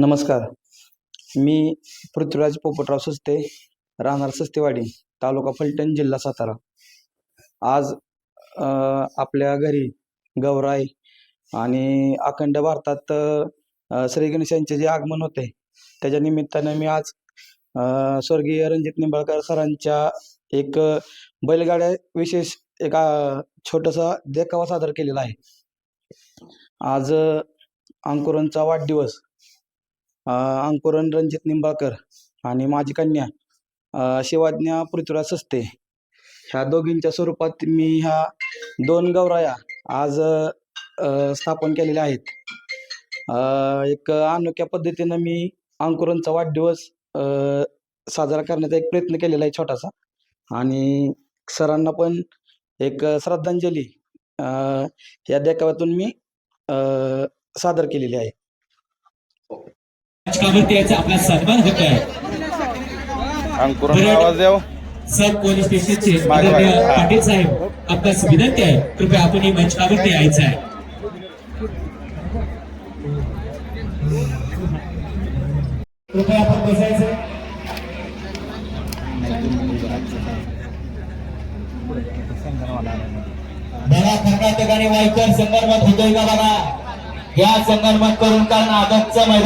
नमस्कार. मी पृथ्वीराज पोपटराव सस्ते राहणार सस्तेवाडी तालुका फलटण जिल्हा सातारा. आज आपल्या घरी गौराय आणि अखंड भारतात अ, श्री गणेशांचे जे आगमन होते त्याच्या निमित्तानं मी आज स्वर्गीय रणजित निंबाळकर सरांच्या एक बैलगाड्या विशेष एका छोटासा देखावा सादर केलेला आहे. आज अंकुरांचा वाढदिवस अंकुरन रणजित निंबाळकर आणि माझी कन्या शिवाज्ञा पृथ्वीराज सस्ते. ह्या दोघींच्या स्वरूपात मी ह्या दोन गौराया आज स्थापन केलेल्या आहेत. एक अनोख्या पद्धतीनं मी अंकुरणचा वाढदिवस साजरा करण्याचा एक प्रयत्न केलेला आहे छोटासा. आणि सरांना पण एक श्रद्धांजली या देखाव्यातून मी सादर केलेली आहे. याचा आपला सन्मान होत आहे. सब पोलीस स्टेशनचे. पाटील साहेब आपल्यास विनंती आहे. कृपया आपण ही मंचावरती यायचं आहे. कृपया आपण बसायचं बघा कर्नाटक आणि वाईकर संगनमत होतोय का बघा? या संगनमत करून कारण आदतचं मैदान